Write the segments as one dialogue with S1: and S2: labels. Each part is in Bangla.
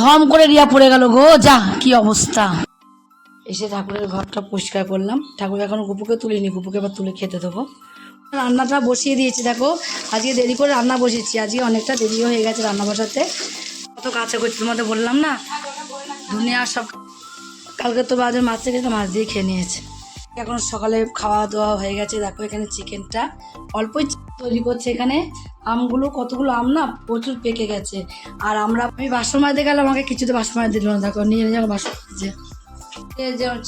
S1: ধম করে রিয়া পড়ে গেল গো, যা, কি অবস্থা? এসে ঠাকুরের ঘরটা পরিষ্কার করলাম। ঠাকুর এখন গুপুকে তুলিনি, গুপুকে এবার তুলে খেতে দেবো। রান্নাটা বসিয়ে দিয়েছি, দেখো। আজকে দেরি করে রান্না বসিয়েছি আজকে অনেকটা দেরি হয়ে গেছে রান্না বসাতে। কত কাছে করছি তোমাদের বললাম না? দুনিয়া সব কালকে তো বাজার মাছ থেকে মাছ দিয়ে খেয়ে নিয়েছে। এখন সকালে খাওয়া দাওয়া হয়ে গেছে, দেখো এখানে চিকেনটা অল্পই তৈরি করছে এখানে। আমগুলো, কতগুলো আম না প্রচুর পেকে গেছে। আর আমরা, আমি বাসন মাজতে গেলে আমাকে কিছুতে বাসন মাছ দিল না। দেখো, নিয়ে নিয়ে বাসন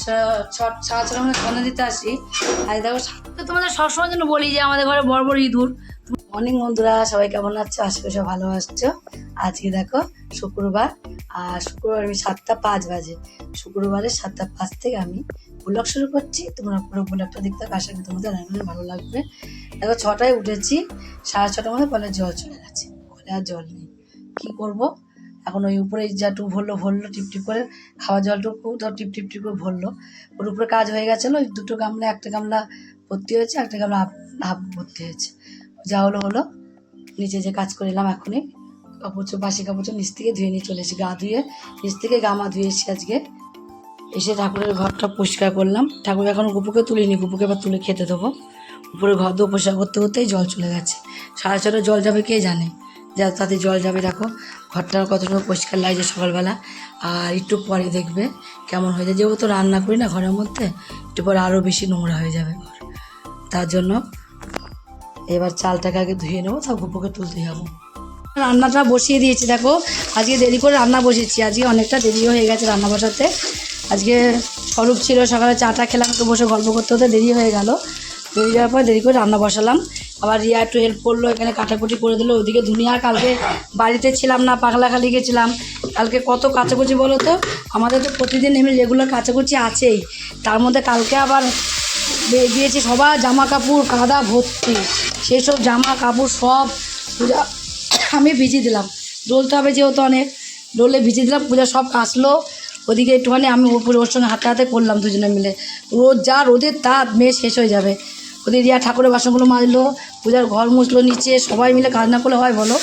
S1: ছাড়া ছাড়া আমরা সন্ধ্যা দিতে আসি। আর দেখো তোমাদের সবসময় জন্য বলি যে আমাদের ঘরে বড় বড় ইঁদুর। অনেক বন্ধুরা, সবাই কেমন আছো? আশেপাশে ভালো আসছো আজকে দেখো, শুক্রবার। আর শুক্রবার আমি সাতটা পাঁচ বাজে। শুক্রবারে সাতটা পাঁচ থেকে আমি ব্লগ শুরু করছি। তোমরা পুরো ব্লগটা দেখতে থাকো, আশা করি তোমাদের অনেক ভালো লাগবে। দেখো, ছটায় উঠেছি, সাড়ে ছটার মধ্যে কলে জল চলে গেছে। কলে আর জল নেই। কী করব? এখন ওই উপরে যাটুকু ভরলো ভরলো, টিপ টিপ করে খাওয়া জলটুকু ধর টিপ টিপ টিপ করে ভরলো। ওর উপরে কাজ হয়ে গেছিল, ওই দুটো গামলা, একটা গামলা ভর্তি হয়েছে, একটা গামলা হাফ ভর্তি হয়েছে। যা হলো হলো। নিচে যে কাজ করে এলাম এখনই, কাপড় বাসি কাপড় নিচ থেকে ধুয়ে নিয়ে চলে এসেছি, গা ধুয়ে। নিচ থেকে গামা ধুয়ে এসেছি আজকে। এসে ঠাকুরের ঘরটা পরিষ্কার করলাম। ঠাকুর এখন গুপুকে তুলিনি, গুপুকে এবার তুলে খেতে দেবো। উপরে ঘর দিয়ে পরিষ্কার করতে করতেই জল চলে গেছে। সাড়ে ছটা জল যাবে কে জানে? যা তাতে জল যাবে, দেখো। ঘরটা কতটা পরিষ্কার লাগছে সকালবেলা। আর একটু পরে দেখবে কেমন হয়ে যায় যেহেতু রান্না করি না ঘরের মধ্যে, একটু পরে আরও বেশি নোংরা হয়ে যাবে ঘর। তার জন্য এবার চালটাকে আগে ধুয়ে নেব তার গুপুকে তুলতে যাব। রান্নাটা বসিয়ে দিয়েছি, দেখো। আজকে দেরি করে রান্না বসেছি। আজকে অনেকটা দেরিও হয়ে গেছে রান্না বসাতে। আজকে স্বরূপ ছিল, সকালে চাটা খেলাম, একটু বসে গল্প করতে হতে দেরি হয়ে গেল। দেরি যাওয়ার পর দেরি করে রান্না বসালাম। আবার রিয়া একটু হেল্প করল, এখানে কাটাকুটি করে দিলো। ওদিকে দুনিয়া কালকে বাড়িতে ছিলাম না, পাগলাখালি গেছিলাম। কালকে কত কাচাকুচি বলো তো? আমাদের তো প্রতিদিন এমনি রেগুলার কাচাকুচি আছেই। তার মধ্যে কালকে আবার দিয়েছি সবার জামা কাপড় কাদা ভর্তি। সেই সব জামা কাপড় সব পূজা আমি ভিজিয়ে দিলাম। ডোলতে হবে যেহেতু অনেক। ডোলে ভিজিয়ে দিলাম, পূজা সব কাচলো। ওদিকে একটুখানি আমি উপরে ওর সঙ্গে হাতে হাতে করলাম দুজনে মিলে। রোদ যা রোদের তাপ, মেয়ে শেষ হয়ে যাবে। ওদের রিয়া ঠাকুরের বাসনগুলো মাজলো, পূজার ঘর মুছলো নিচে, সবাই মিলে কাজ না করলে হয় বলো?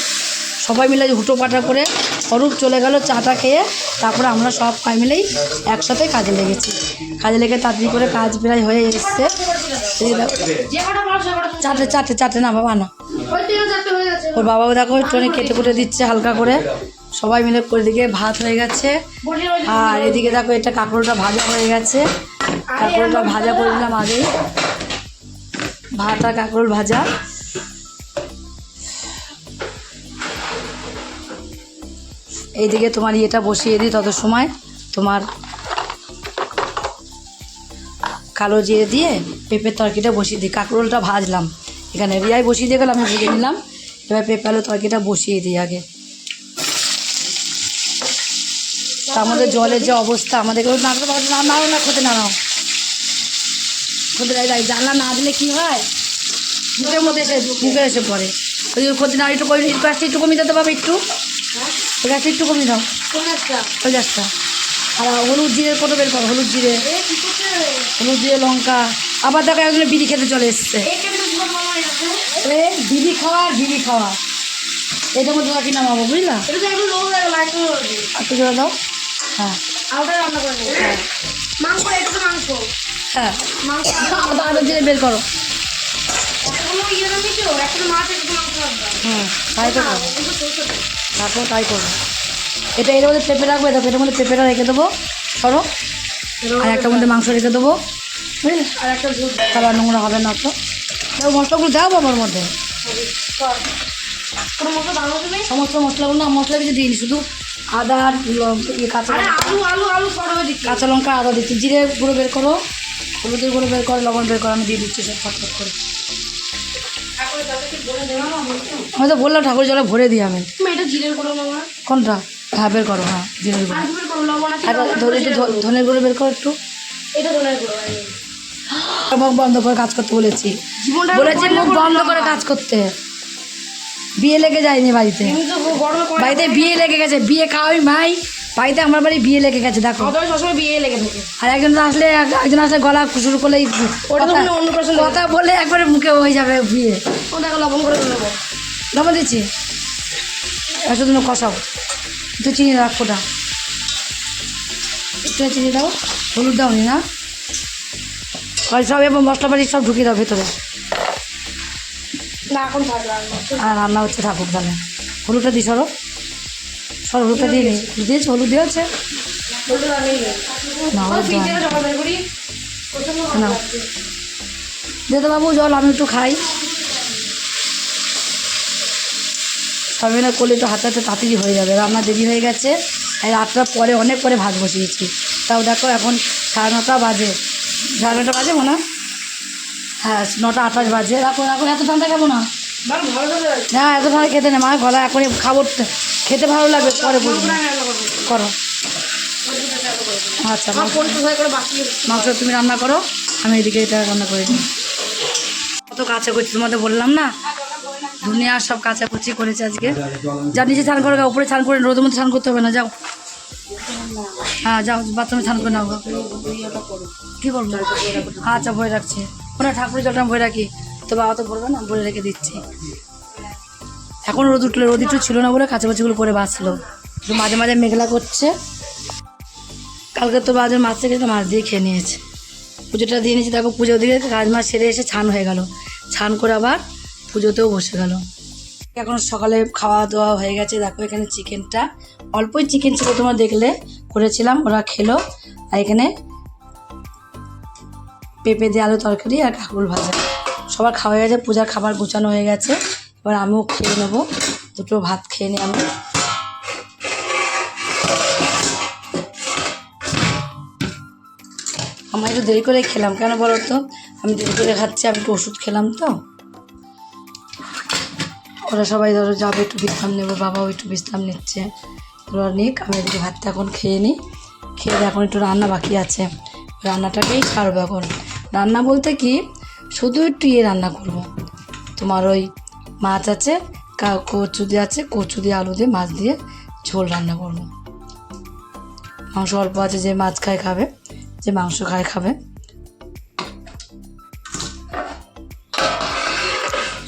S1: সবাই মিলে হুটো পাটা করে স্বরূপ চলে গেল চাটা খেয়ে, তারপরে আমরা সব পাই মিলেই একসাথে কাজে লেগেছি। কাজে লেগে তাড়াতাড়ি করে কাজ প্রায় হয়ে এসছে। চারটে চারটে চারটে না বাবা, না। ওর বাবাও দেখো একটুখানি কেটে কুটে দিচ্ছে হালকা করে। সবাই মিলে করে দিকে ভাত হয়ে গেছে। আর এদিকে দেখো, এটা কাঁকরোলটা ভাজা হয়ে গেছে। কাঁকরোলটা ভাজা করে দিলাম আগেই। ভাত আর কাঁকরোল ভাজা। এইদিকে তোমার ইয়েটা বসিয়ে দিই তত সময়। তোমার কালো জিরে দিয়ে পেঁপের তরকারিটা বসিয়ে দিই। কাঁকরোলটা ভাজলাম। এখানে রিয়াই বসিয়ে দিয়ে গেলাম আমি ভেজে নিলাম। এবার পেঁপে আলু তরকারিটা বসিয়ে দিই আগে। তা আমাদের জলের যে অবস্থা আমাদের না না নাও না খেতে না নাও খেতে যাই জানলা না দিলে কি হয়? মুখের মধ্যে এসে মুখে এসে পড়ে। ওই ক্ষতি না একটু কমি গাছটা একটু কমিয়ে দিতে পারবে একটু? ওই গাছটা একটু কমিয়ে দাও। ওই গাছটা আর হলুদ জিরে কত বের করো হলুদ জিরে। হলুদ জিরে লঙ্কা। আবার দেখো একজনে বিড়ি খেতে চলে এসছে। বিড়ি খাওয়া বিড়ি খাওয়া। এটা মধ্যে কি নামাবো বুঝলা? একটু জোরে দাও। হ্যাঁ। হ্যাঁ। হ্যাঁ। আদা। আদা জিরে বের করো। হুম তাই তো তারপর তাই এটা এর মধ্যে পেঁপে রাখবে দেখো এটার মধ্যে পেঁপেটা রেখে দেবো। সরো। আর একটা মধ্যে মাংস রেখে দেবো। বুঝলে আর একটা আর নোংরা হবে না তো। দাও মশলাগুলো দাও বাবার মধ্যে। সমস্ত মশলাগুলো না মশলা কিছু দিইনি শুধু আদা ইয়ে কাঁচা কাঁচা লঙ্কা আদা দিচ্ছি। জিরে গুঁড়ো বের করো। হলুদের গুঁড়ো বের করো লবণ বের করো আমি দিয়ে দিচ্ছি সব ফটফট করে। আমি তো বললাম ঠাকুর জলে ভরে দিই আমি। কোনটা? হ্যাঁ বের করো হ্যাঁ জিরে গুঁড়ো। একটু ধ- ধনের গুঁড়ো বের করো একটু। মুখ বন্ধ করে কাজ করতে বলেছি। বলেছি মুখ বন্ধ করে কাজ করতে। বিয়ে লেগে যায়নি বাড়িতে। বাড়িতে বিয়ে লেগে গেছে বিয়ে খাওয়াই মাই বাড়িতে আমার বাড়ি বিয়ে লেগে গেছে দেখো।
S2: সবসময় বিয়ে লেগে থাকে।
S1: আর একজন আসলে একজন আসলে গলা শুরু করলেই কথা- বলে একবারে মুখে হয়ে যাবে বিয়ে।
S2: দেখো লবণ করে দেবো
S1: লবণ দিচ্ছি। শুধু কষাও। একটু চিনি রাখ ফোটা একটু চিনি দাও হলুদ দাও নি সব এবং মশলা বাড়ি সব ঢুকিয়ে দাও ভেতরে।
S2: না এখন ভালো
S1: আর রান্না হচ্ছে ঠাকুর তাহলে হলুদটা দিই সরো। সর হলুদটা দিয়ে নি। হলুদ দিয়েছে হলুদ দিয়েছে না।
S2: লাগছে।
S1: বাবু জল আমি একটু খাই। সবাই না করলে একটু হাতে হাতে তাড়াতাড়ি হয়ে যাবে। রান্না দেরি হয়ে গেছে। আর আটটার পরে অনেক পরে ভাত বসিয়েছি। তাও দেখো এখন সাড়ে নটা বাজে। সাড়ে নটা বাজে মনে হয়? হ্যাঁ নটা আঠাশ বাজে রাখো রাখো এত ঠান্ডা খাব না। না এত ঠান্ডা খেতে না মা গলা এখনই খাব খেতে ভালো লাগবে পরে
S2: করব।
S1: করো। আচ্ছা মাংস তুমি রান্না করো আমি এদিকে এটা রান্না করে দিই কত কাঁচা করছি তোমাদের বললাম না দুনিয়া সব কাচাকুচি করেছে আজকে যা নিচে স্নান করে গা, উপরে স্নান করে রোদের মধ্যে স্নান করতে হবে না যাও হ্যাঁ যাও বাথরুমে স্নান করে নাও। কী করব আচ্ছা বই রাখছি ওনা ঠাকুরের জলটা ভরে রাখি। তো বাবা তো বলবে না, বলে রেখে দিচ্ছি। এখন রোদ উঠল, রোদ একটু ছিল না বলে কাচাকুচিগুলো করে বাঁচলো। মাঝে মাঝে মেঘলা করছে। কালকে তো বাজার মাছ থেকে মাছ দিয়ে খেয়ে নিয়েছে। পুজোটা দিয়ে নিয়েছি তারপর পুজো দিকে কাজ মাছ সেরে এসে ছান হয়ে গেল। ছান করে আবার পুজোতেও বসে গেল। এখন সকালে খাওয়া দাওয়া হয়ে গেছে, দেখো এখানে চিকেনটা অল্পই চিকেন ছিল তোমরা দেখলে, করেছিলাম, ওরা খেলো। আর এখানে পেঁপে দিয়ে আলু তরকারি আর কাকুল ভাজা। সবার খাওয়া হয়ে গেছে, পূজার খাবার গোছানো হয়ে গেছে। এবার আমিও খেয়ে নেব। দুটো ভাত খেয়ে নিই আমি। আমার একটু দেরি করে খেলাম, কেন বলো তো? আমি দেরি করে খাচ্ছি, আমি একটু ওষুধ খেলাম তো। ওরা সবাই ধরো যাবে, একটু বিশ্রাম নেব, বাবাও একটু বিশ্রাম নিচ্ছে। ওরা নিক, আমি এদিকে ভাতটা এখন খেয়ে নিই। খেয়ে এখন একটু রান্না বাকি আছে। রান্নাটাকেই ছাড়বো এখন রান্না বলতে কি? শুধু একটু ইয়ে রান্না করব। তোমার ওই মাছ আছে কচু দিয়ে আছে কচু দিয়ে আলু দিয়ে মাছ দিয়ে ঝোল রান্না করব। মাংস অল্প আছে, যে মাছ খায় খাবে, যে মাংস খায় খাবে।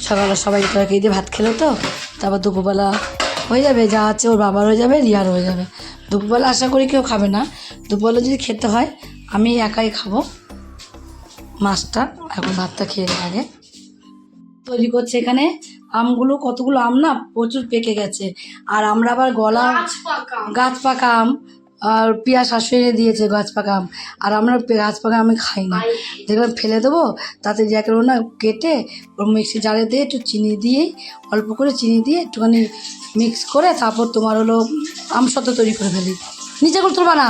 S1: সকালে সবাই তরকারি দিয়ে ভাত খেলো তো, তারপর দুপুরবেলা হয়ে যাবে, যা আছে ওর বাবার হয়ে যাবে, রিয়ার হয়ে যাবে। দুপুরবেলা আশা করি কেউ খাবে না। দুপুরবেলা যদি খেতে হয়, আমি একাই খাব। মাছটা এখন ভাতটা খেয়ে নিই আগে। তৈরি করছে এখানে। আমগুলো কতগুলো আম না প্রচুর পেকে গেছে। আর আমরা আবার গলা
S2: গাছ পাকা
S1: আম। আর পিয়া শাশুড়ি এনে দিয়েছে গাছ পাকা আম। আর আমরা গাছ পাকা আমি খাই না। দেখলাম ফেলে দেবো তাতে যা করে না কেটে ওর মিক্সি জারে দিয়ে একটু চিনি দিয়ে অল্প করে চিনি দিয়ে একটুখানি মিক্স করে তারপর তোমার হলো আম সত্ত্ব তৈরি করে ফেলি। নিচে করে তুলবা না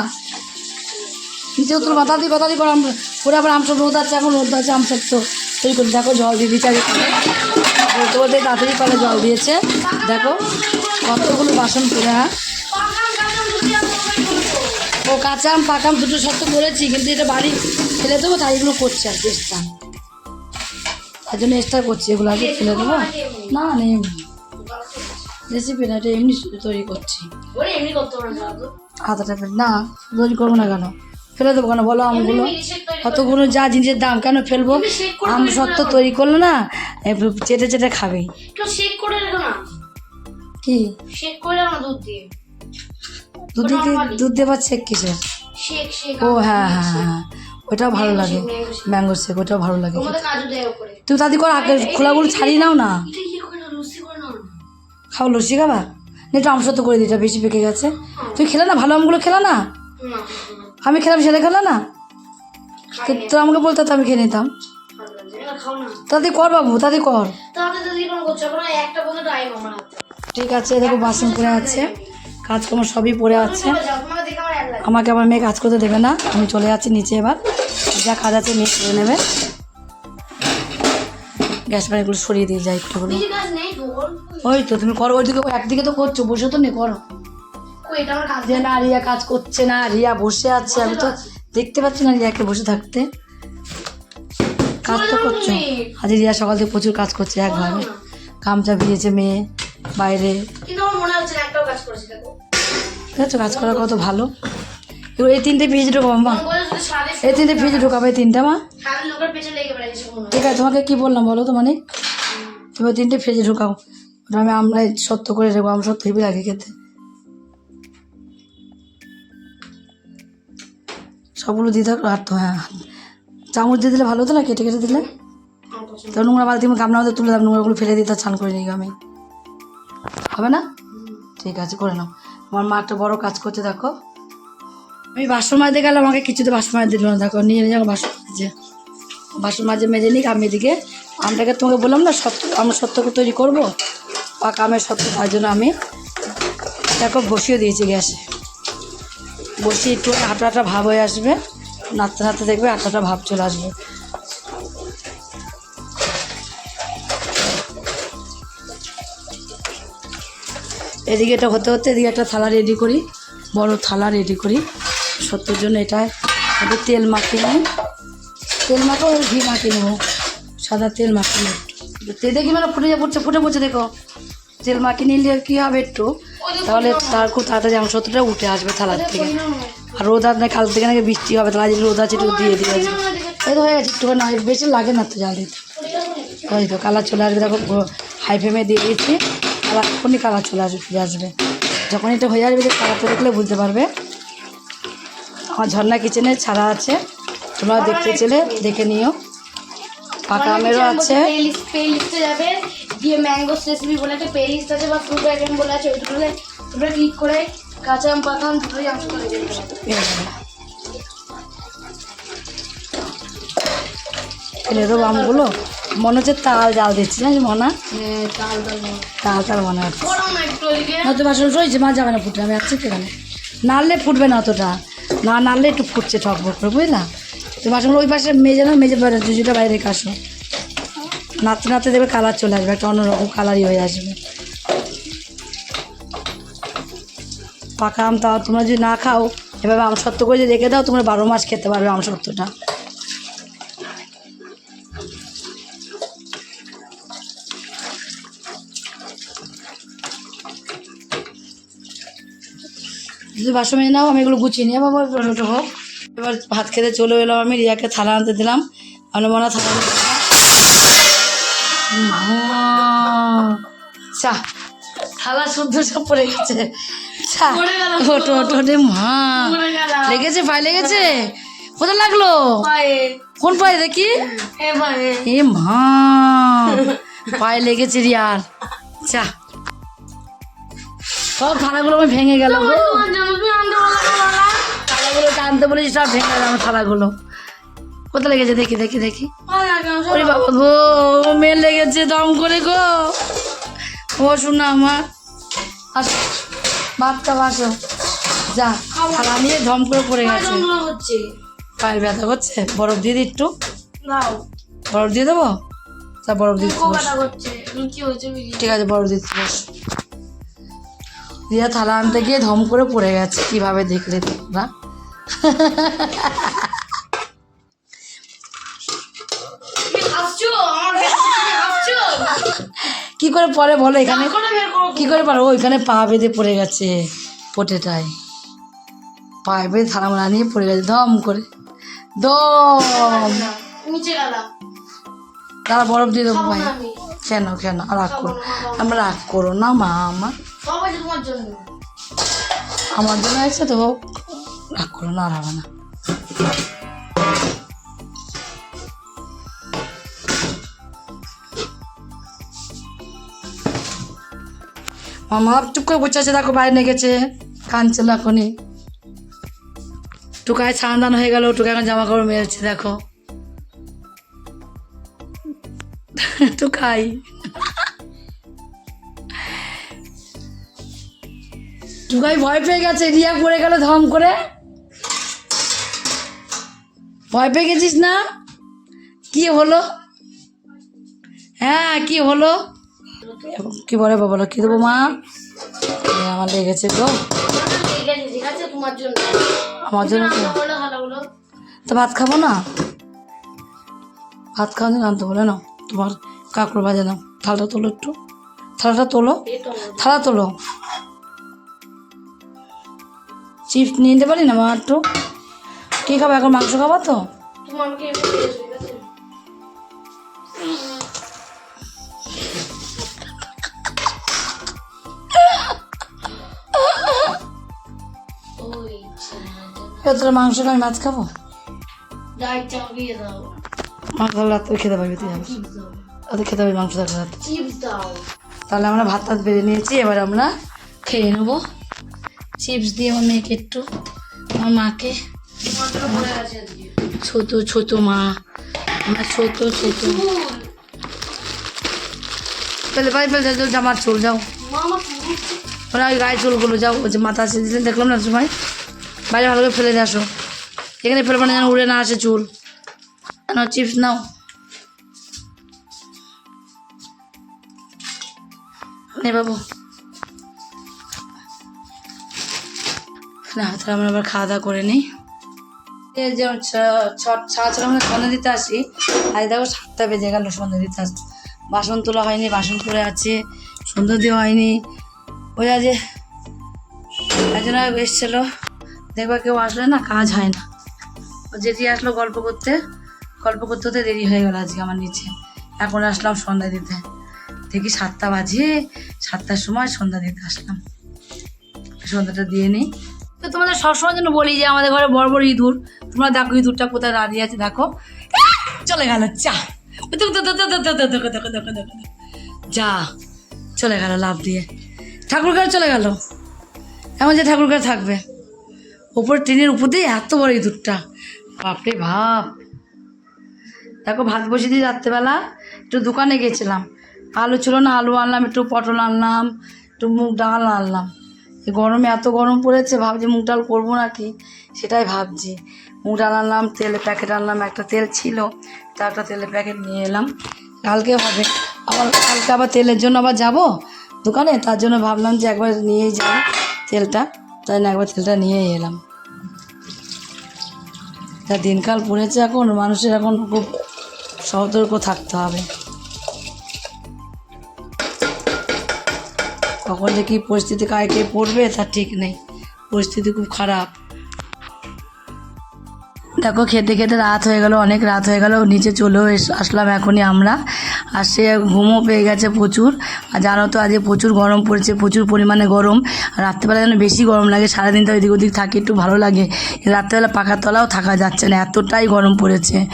S1: নিচে তুল মাথা দিয়ে কথা দিয়ে আম পরে আবার আম রোদ আছে এখন রোদ আছে আম সত্ত্ব তৈরি করে দেখো জল দিয়ে দিচ্ছে। বলতে বলতে তাড়াতাড়ি কলে জল দিয়েছে। দেখো কতগুলো বাসন পরে হ্যাঁ। ও কাঁচা আম পাকাম দুটো সত্য করেছি কিন্তু এটা বাড়ি ফেলে দেবো তাই এগুলো করছি আর কি চেষ্টা তার জন্য এক্সট্রা করছি এগুলো আগে ফেলে দেবো। না না এমনি। রেসিপি না এটা এমনি তৈরি করছি।
S2: তো।
S1: আদাটা না তৈরি করব না কেন? ফেলে দেবো কেন? বলো আমগুলো। কতগুলো যা জিনিসের দাম কেন ফেলব?
S2: তুমি
S1: আম সত্য তৈরি করল না চেটে চেটে
S2: না।
S1: কি?
S2: দুধ দিয়ে।
S1: দুধ দিয়ে। শেক কিসের? ও হ্যাঁ হ্যাঁ হ্যাঁ। ওটাও ভালো লাগে। Mango shake. ওটাও ভালো লাগে। তুই তাদি কর আগে খোলাগুলো ছাড়িয়ে নাও না।
S2: এটা ইয়ে নাও? না?
S1: খাও লস্যি খাবা? একটু আমসত্ব করে দিটা বেশি পেকে গেছে। তুই খেলে না? ভালো আমগুলো খেলা না। আমি খেলাম সেটা খেলা না? তো আমাকে বলতে আমি খেয়ে নিতাম। তাদি কর বাবু কর।
S2: তাতে হাতে।
S1: ঠিক আছে দেখো বাসন পড়ে আছে কাজকর্ম সবই পড়ে আছে। আমাকে আমার মেয়ে কাজ করতে দেবে না আমি চলে যাচ্ছি নিচে এবার। যা কাজ আছে মেয়ে করে নেবে। গ্যাস পানিগুলো সরিয়ে দিয়ে যাই একটু হলো
S2: নিজে কাজ নেই তোর
S1: ওই তো তুমি করো ওইদিকে একদিকে তো করছ বসে তো নেই করো। যে না রিয়া কাজ করছে না রিয়া বসে আছে। আমি তো দেখতে পাচ্ছি না রিয়াকে বসে থাকতে। কাজ তো করছ। আজ রিয়া সকাল থেকে প্রচুর কাজ করছে একভাবে গামছা ভিজেছে মেয়ে বাইরে।
S2: আমার
S1: ঠিক আছে কাজ করা কত ভালো। এই তিনটে ফ্রিজে ঢোকাবো মা। এই তিনটে ফ্রিজে ঢোকাবো এই তিনটা মা। ঠিক আছে তোমাকে কি বললাম বলো তো মানে এবার তিনটে ফ্রিজে ঢোকাও। ওটা আমি আমরা সত্য করে দেবো আমি সত্য হেবি লাগে খেতে। সবগুলো দিয়ে থাকো আর তো হ্যাঁ। চামচ দিয়ে দিলে ভালো হতো না, কেটে কেটে দিলে? তো নোংরা বালতি গামলা মধ্যে তুলে দাম নোংরাগুলো ফেলে দিতে চান করে নিই আমি। হবে না? ঠিক আছে, করে নাও। আমার মা একটা বড় কাজ করতে দেখো। আমি বাসন মাজতে গেলে আমাকে কিছুতে বাসন মাজ দিল না, দেখো, নিয়ে নিয়ে বাসন মাজে বাসন মাঝে মেজে নিক, আমি এদিকে আমটাকে তোমাকে বললাম না, সত্য, আমরা সত্যকে তৈরি করব? পাকা আমের সত্য, তার জন্য আমি, দেখো, বসিয়ে দিয়েছি গ্যাসে। বসিয়ে একটু আটা আটা ভাব হয়ে আসবে। নাড়তে নাড়তে দেখবে আটাটা ভাব চলে আসবে। এদিকে এটা হতে হতে এদিকে একটা থালা রেডি করি। বড় থালা রেডি করি। সত্যের জন্য এটা একটু তেল মাখিয়ে নিই। তেল আর ঘি মাখিয়ে নেব। সাদা তেল মাখিয়ে নেব। তেল দেখি মানে ফুটে পড়ছে ফুটে পড়ছে দেখো। তেল মাখিয়ে নিলে কী হবে একটু? তাহলে তার খুব তাড়াতাড়ি সত্যটা উঠে আসবে থালার থেকে। আর রোদ আর কাল থেকে নাকি বৃষ্টি হবে, তাহলে রোদ আছে একটু দিয়ে দিয়ে আছে এই তো হয়ে গেছে একটু না বেশি লাগে না তো জাল ওই তো কালার চলে আসবে, দেখো হাই ফ্লেমে দিয়ে দিয়েছি। কালার এখনই কালার চলে আসবে ফিরে আসবে। যখন এটা হয়ে আসবে যে কালারটা দেখলে বুঝতে পারবে। আমার ঝর্ণা কিচেনে ছাড়া আছে। তোমরা দেখতে চলে দেখে নিও। পাকা আমেরও আছে।
S2: গিয়ে ম্যাঙ্গোস রেসিপি বলে একটা পে লিস্ট আছে বা ফ্রুট আইটেম বলে আছে ওইগুলো তোমরা ক্লিক করে কাঁচা আম পাকা আম দুটোই আনতে করে
S1: ফেলে দেবো আমগুলো? মনে হচ্ছে তাল জাল দিচ্ছি জানিস মনা?
S2: হ্যাঁ তাল তাল
S1: মনে হচ্ছে।
S2: না
S1: হয়তো বাসন রয়েছে মা যাবে না ফুটে আমি আসছি সেখানে। নাড়লে ফুটবে না অতটা। না নাড়লে একটু ফুটছে ঠক বক করে বুঝলা? তো বাসনগুলো ওই পাশে মেজে না মেজে জুজুটা বাইরে রেখে আসো নাড়তে নাড়তে দেবে কালার চলে আসবে, একটা অন্যরকম কালারই হয়ে আসবে। পাকা আম তাও তোমরা যদি না খাও, এভাবে আম সত্য করে যদি রেখে দাও, তোমরা বারো মাস খেতে পারবে আম সত্যটা যদি বাসন মেজে নাও, আমি এগুলো গুছিয়ে নিয়ে বাবা হোক। এবার ভাত খেতে চলে এলাম আমি, রিয়াকে থালা আনতে দিলাম। আমি মনে থালা চা থালা শুদ্ধ সব পড়ে গেছে। ওটো ওটো রে মা। লেগেছে পায়ে লেগেছে? কোথায় লাগল? কোন পায়ে দেখি?
S2: এ
S1: মা পায়ে লেগেছে রিয়ার। চা সব থালাগুলো আমি ভেঙে গেল থালাগুলো টানতে বলেছি সব ভেঙে গেল আমার থালাগুলো। কোথায় লেগেছে? দেখি দেখি দেখি। ওরে বাবা গো মেয়ে লেগেছে দম করে গো। ও শোনা আমার। আসো ভাতটা বাসো যা থালা নিয়ে ধম করে পড়ে গেছে। পায়ের ব্যথা করছে? বরফ দিয়ে দিই একটু। বরফ দিয়ে দেবো? তা বরফ দিয়ে
S2: বুঝি
S1: ঠিক আছে বরফ দিতে বস। রিয়া থালা আনতে গিয়ে ধম করে পড়ে গেছে। কীভাবে দেখলে তোমরা? কি করে পরে বলো এখানে? কি করে পারো? ওইখানে পা বেঁধে পড়ে গেছে পোটেটায়। পা বেঁধে থালা মালা নিয়ে পড়ে গেছে। দম করে। দম। তারা বরফ দিয়ে দেবো ভাই। কেন কেন? রাগ করো। আমরা রাগ করো না মা আমার। আমার জন্য আছে তো রাগ করো না আর হবে না। মামা চুপ করে বসে আছে দেখো বাইরে গেছে কানছিল এখনই টুকায় স্নান দান হয়ে গেল টুকা এখন জামা কাপড় মেলছে দেখো টুকাই টুকাই ভয় পেয়ে গেছে রিয়া পড়ে গেল ধম করে ভয় পেয়ে গেছিস না কি হলো হ্যাঁ কি হলো কি বলে বলো কি দেবো মা? আমার লেগেছে
S2: জন্য
S1: আমার জন্য তো ভাত খাব না? ভাত খাওয়া দিন আনতে বলে না তোমার কাকুর ভাজা নাও। থালাটা তোলো একটু। থালাটা তোলো। থালা তোলো। চিপস নিয়ে নিতে পারি না মা একটু? কী খাব? এখন মাংস খাব তো? তোরা মাংস আমি মাছ খাব? মাংস রাত্রে খেতে পারবি তুই ওদের খেতে পারবি মাংস থাকলে রাত্রে তাহলে আমরা ভাত টাত বেড়ে নিয়েছি এবার আমরা খেয়ে নেব। চিপস দিয়ে আমার মেয়েকে একটু আমার মাকে। ছোট ছোট মা আমার ছোট ছোট। পাই ফেলে যাও জামার চুল যাও। ওরা ওই গায়ে চুলগুলো যাও ওই যে মাথা আসে দিলেন দেখলাম না সময় বাইরে ভালো করে ফেলে আসো। এখানে ফেলব না যেন উড়ে না আসে চুল। কেন চিপস নাও। নে বাবু। না, তাহলে আমরা আবার খাওয়া দাওয়া করে নিই। এই যে ছ- ছট ছাড়া ছাড়া আমরা সন্ধ্যা দিতে আসি আজ দেখো, সাতটা বেজে গেল সন্ধ্যা দিতে আসছি বাসন তোলা হয়নি, বাসন পড়ে আছে, সন্ধ্যা দেওয়া হয়নি। ওই যে একজন এসছিল দেখবা কেউ আসলে না কাজ হয় না জেঠি আসলো গল্প করতে গল্প করতে হতে দেরি হয়ে গেল আজকে আমার নিচে এখন আসলাম সন্ধ্যা দিতে দেখি সাতটা বাজিয়ে সাতটার সময় সন্ধ্যা দিতে আসলাম সন্ধ্যাটা দিয়ে নিই তো তোমাদের সবসময় জন্য বলি যে আমাদের ঘরে বড় বড় ইঁদুর তোমরা দেখো ইঁদুরটা কোথায় দাঁড়িয়ে আছে দেখো চলে গেল চা যা চলে গেল লাভ দিয়ে ঠাকুর চলে গেল এমন যে ঠাকুর থাকবে ওপর ট্রেনের উপর দিয়ে এত বড় ইঁদুরটা। বাপরে ভাব দেখো, ভাত বসিয়ে দিয়ে রাত্রেবেলা। একটু দোকানে গেছিলাম। আলু ছিল না, আলু আনলাম, একটু পটল আনলাম, একটু মুগ ডাল আনলাম। এই গরমে এত গরম পড়েছে, ভাবছি মুগ ডাল করব নাকি? সেটাই ভাবছি। মুগ ডাল আনলাম, তেলের প্যাকেট আনলাম, একটা তেল ছিল, তা একটা তেলের প্যাকেট নিয়ে এলাম। কালকে হবে, আবার কালকে আবার তেলের জন্য আবার যাব দোকানে? তার জন্য ভাবলাম যে একবার নিয়েই যাব তেলটা। তাই না, একবার তেলটা নিয়েই এলাম। তা দিনকাল পড়েছে এখন, মানুষের এখন খুব সতর্ক থাকতে হবে। কখন যে কী পরিস্থিতি কায় কে পড়বে তা ঠিক নেই। পরিস্থিতি খুব খারাপ। দেখো, খেতে খেতে রাত হয়ে গেল, অনেক রাত হয়ে গেল, নিচে চলেও আসলাম এখনই আমরা। আর সে ঘুমও পেয়ে গেছে প্রচুর। আর জানো তো, আজকে প্রচুর গরম পড়েছে, প্রচুর পরিমাণে গরম। রাত্রেবেলা যেন বেশি গরম লাগে, সারাদিন তো এদিক ওদিক থাকি, একটু ভালো লাগে। রাত্রেবেলা পাখার তলাও থাকা যাচ্ছে না, এতটাই গরম পড়েছে।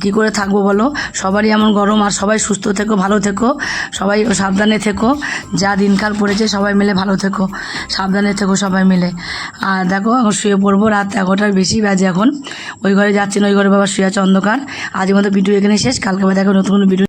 S1: কী করে থাকব বলো? সবারই এমন গরম, আর সবাই সুস্থ থেকো, ভালো থেকো। সবাই সাবধানে থেকো। যা দিনকাল পড়েছে, সবাই মিলে ভালো থেকো। সাবধানে থেকো সবাই মিলে। আর দেখো এখন শুয়ে পড়ব রাত এগারোটার বেশি বাজে এখন। ওই ঘরে যাচ্ছি না ওই ঘরে বাবা শুয়ে আছে অন্ধকার। আজকের মতো ভিডিও এখানে শেষ। কালকে দেখো নতুন ভিডিও